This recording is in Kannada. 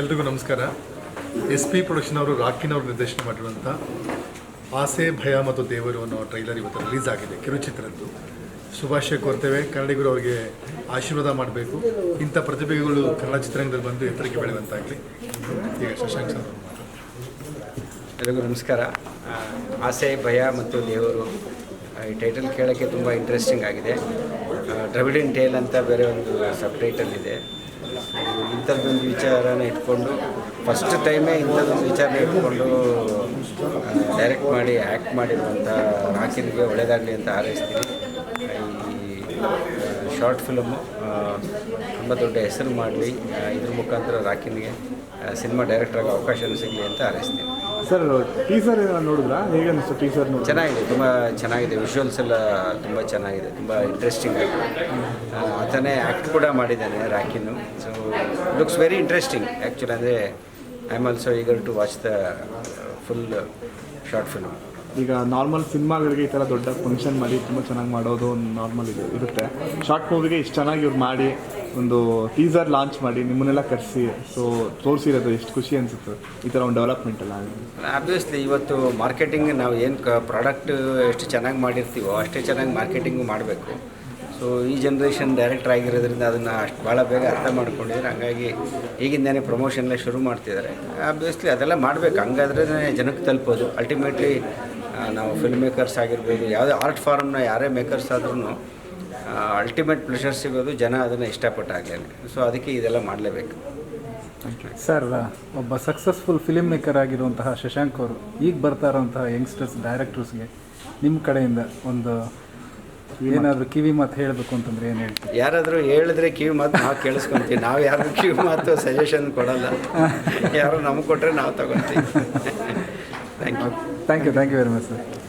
ಎಲ್ರಿಗೂ ನಮಸ್ಕಾರ. ಎಸ್ ಪಿ ಪ್ರೊಡಕ್ಷನ್ ಅವರು ರಾಕಿನ್ ಅವರು ನಿರ್ದೇಶನ ಮಾಡಿರುವಂಥ ಆಸೆ, ಭಯ ಮತ್ತು ದೇವರು ಅನ್ನೋ ಟ್ರೈಲರ್ ಇವತ್ತು ರಿಲೀಸ್ ಆಗಿದೆ, ಕಿರುಚಿತ್ರದ್ದು. ಶುಭಾಶಯ ಕೋರ್ತೇವೆ. ಕನ್ನಡಿಗರು ಅವರಿಗೆ ಆಶೀರ್ವಾದ ಮಾಡಬೇಕು. ಇಂಥ ಪ್ರತಿಭೆಗಳು ಕನ್ನಡ ಚಿತ್ರರಂಗದಲ್ಲಿ ಬಂದು ಎತ್ತರಕ್ಕೆ ಬೆಳೆಯುವಂತಾಗಲಿ. ಈಗ ಶಶಾಂಕ್ ಸರ್ ಎಲ್ಲರಿಗೂ ನಮಸ್ಕಾರ. ಆಸೆ, ಭಯ ಮತ್ತು ದೇವರು ಈ ಟೈಟಲ್ ಕೇಳೋಕ್ಕೆ ತುಂಬ ಇಂಟ್ರೆಸ್ಟಿಂಗ್ ಆಗಿದೆ. ಡ್ರವಿಡಿನ್ ಟೇಲ್ ಅಂತ ಬೇರೆ ಒಂದು ಸಬ್ ಟೈಟಲ್ ಇದು. ಇಂಥದ್ದೊಂದು ವಿಚಾರನ ಇಟ್ಕೊಂಡು ಫಸ್ಟ್ ಟೈಮೇ ಇಂಥದ್ದೊಂದು ವಿಚಾರನ ಇಟ್ಕೊಂಡು ಡೈರೆಕ್ಟ್ ಮಾಡಿ ಆ್ಯಕ್ಟ್ ಮಾಡಿರುವಂಥ ರಾಕಿನ್ಗೆ ಒಳ್ಳೆಯದಾಗಲಿ ಅಂತ ಹಾರೈಸ್ತೀನಿ ಈ ಶಾರ್ಟ್ ಫಿಲಮು ತುಂಬ ದೊಡ್ಡ ಹೆಸರು ಮಾಡಲಿ ಇದ್ರ ಮುಖಾಂತರ ರಾಕಿನ್ಗೆ ಸಿನಿಮಾ ಡೈರೆಕ್ಟರ್ ಆಗೋ ಅವಕಾಶ ಸಿಗಲಿ ಅಂತ ಹಾರೈಸ್ತೀನಿ ಸರ್ ಟೀಸರ್ ನೋಡಿದ್ರಾ? ಹೇಗೆ ಅನಿಸ್ತು ಟೀಸರ್ ನೋಡಿ ಚೆನ್ನಾಗಿದೆ ತುಂಬ ಚೆನ್ನಾಗಿದೆ. ವಿಷುವಲ್ಸ್ ಎಲ್ಲ ತುಂಬ ಚೆನ್ನಾಗಿದೆ ತುಂಬ ಇಂಟ್ರೆಸ್ಟಿಂಗ್ ಆಗಿದೆ. ಆತನೇ ಆ್ಯಕ್ಟ್ ಕೂಡ ಮಾಡಿದ್ದಾನೆ ರಾಕಿನು so looks very interesting actually ಅಂದರೆ I am also eager to watch the full short film ಈಗ ನಾರ್ಮಲ್ ಸಿನಿಮಾಗಳಿಗೆ ಈ ಥರ ದೊಡ್ಡ ಫಂಕ್ಷನ್ ಮಾಡಿ ತುಂಬ ಚೆನ್ನಾಗಿ ಮಾಡೋದು ಒಂದು ನಾರ್ಮಲ್ ಇದು ಇರುತ್ತೆ. ಶಾರ್ಟ್ ಮೂವಿಗೆ ಇಷ್ಟು ಚೆನ್ನಾಗಿ ಇವ್ರು ಮಾಡಿ, ಒಂದು ಟೀಸರ್ ಲಾಂಚ್ ಮಾಡಿ, ನಿಮ್ಮನ್ನೆಲ್ಲ ಕರೆಸಿ ಸೊ ತೋರಿಸಿರೋದು ಎಷ್ಟು ಖುಷಿ ಅನಿಸುತ್ತೆ ಈ ಥರ ಒಂದು ಡೆವಲಪ್ಮೆಂಟ್ ಎಲ್ಲ ಆಬ್ವಿಯಸ್ಲಿ ಇವತ್ತು ಮಾರ್ಕೆಟಿಂಗ್ ನಾವು ಏನು ಪ್ರಾಡಕ್ಟ್ ಎಷ್ಟು ಚೆನ್ನಾಗಿ ಮಾಡಿರ್ತೀವೋ ಅಷ್ಟೇ ಚೆನ್ನಾಗಿ ಮಾರ್ಕೆಟಿಂಗು ಮಾಡಬೇಕು. ಸೊ ಈ ಜನ್ರೇಷನ್ ಡೈರೆಕ್ಟರ್ ಆಗಿರೋದ್ರಿಂದ ಅದನ್ನು ಅಷ್ಟು ಭಾಳ ಬೇಗ ಅರ್ಥ ಮಾಡ್ಕೊಂಡಿದ್ದಾರೆ ಹಂಗಾಗಿ ಈಗಿಂದನೇ ಪ್ರಮೋಷನ್ ಎಲ್ಲ ಶುರು ಮಾಡ್ತಿದ್ದಾರೆ ಆಬ್ವಿಯಸ್ಲಿ ಅದೆಲ್ಲ ಮಾಡಬೇಕು. ಹಂಗಾದ್ರೆ ಜನಕ್ಕೆ ತಲುಪೋದು. ಅಲ್ಟಿಮೇಟ್ಲಿ ನಾವು ಫಿಲ್ಮ್ ಮೇಕರ್ಸ್ ಆಗಿರ್ಬೋದು ಯಾವುದೇ ಆರ್ಟ್ ಫಾರ್ಮ್ನ ಯಾರೇ ಮೇಕರ್ಸ್ ಆದ್ರೂ ಅಲ್ಟಿಮೇಟ್ ಪ್ಲೆಷರ್ ಸಿಗೋದು ಜನ ಅದನ್ನು ಇಷ್ಟಪಟ್ಟಾಗಲೇ ಸೊ ಅದಕ್ಕೆ ಇದೆಲ್ಲ ಮಾಡಲೇಬೇಕು. ಸರ್ ಒಬ್ಬ ಸಕ್ಸಸ್ಫುಲ್ ಫಿಲಿಮ್ ಮೇಕರ್ ಆಗಿರುವಂತಹ ಶಶಾಂಕ್ ಅವರು ಈಗ ಬರ್ತಾ ಇರೋಂತಹ ಯಂಗ್ಸ್ಟರ್ಸ್ ಡೈರೆಕ್ಟರ್ಸ್ಗೆ ನಿಮ್ಮ ಕಡೆಯಿಂದ ಒಂದು ಏನಾದರೂ ಕಿವಿ ಮಾತು ಹೇಳಬೇಕು ಅಂತಂದ್ರೆ ಏನು ಹೇಳ್ತೀವಿ ಯಾರಾದರೂ ಹೇಳಿದ್ರೆ ಕಿವಿ ಮಾತು ನಾವು ಕೇಳಿಸ್ಕೊಂತೀವಿ. ನಾವು ಯಾರು ಕಿವಿ ಮಾತು ಸಜೆಷನ್ ಕೊಡಲ್ಲ. ಯಾರು ನಮಗೆ ಕೊಟ್ಟರೆ ನಾವು ತಗೊಳ್ತೀವಿ. Thank you thank you thank you very much sir